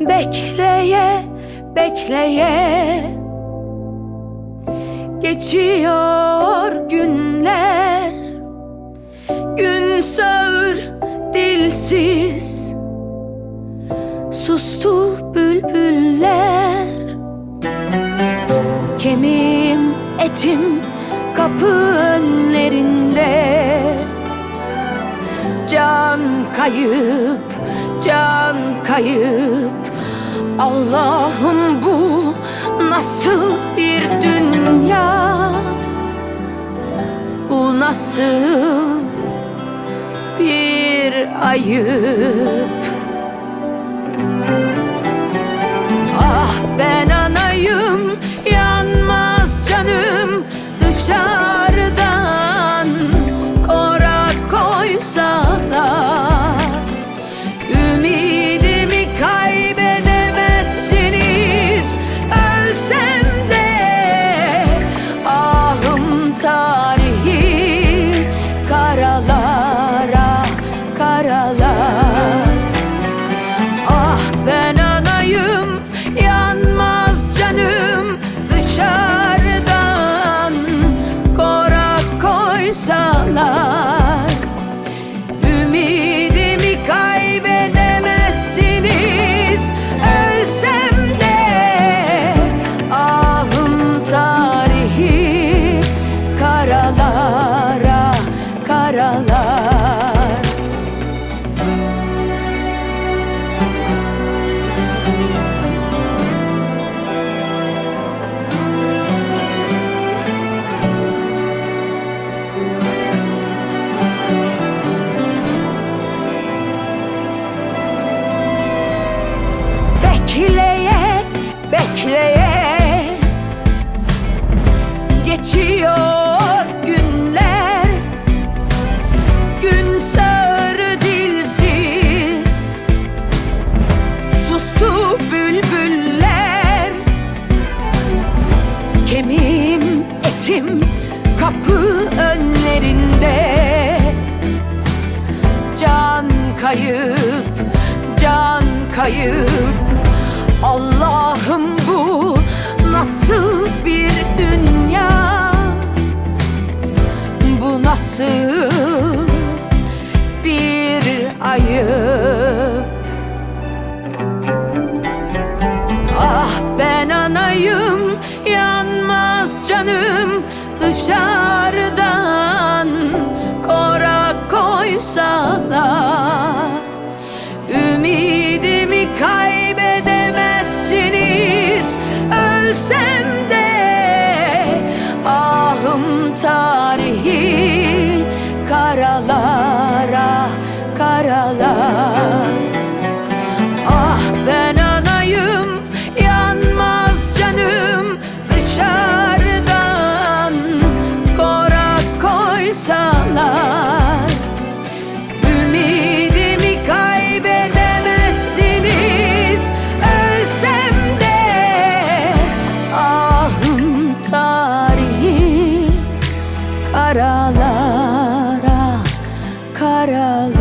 Bekleye, bekleye Geçiyor günler. Gün sağır, dilsiz Sustu bülbüller. Kemiğim, etim kapı önlerinde. Can kayıp, can kayıp. Allah'ım bu nasıl bir dünya? Bu nasıl bir ayıp bekleye Geçiyor canım dışarıdan. Kora koysalar Ümidimi kaybedemezsiniz. Ölsem de Ahım tarihi karalara karalara. karalara karalara.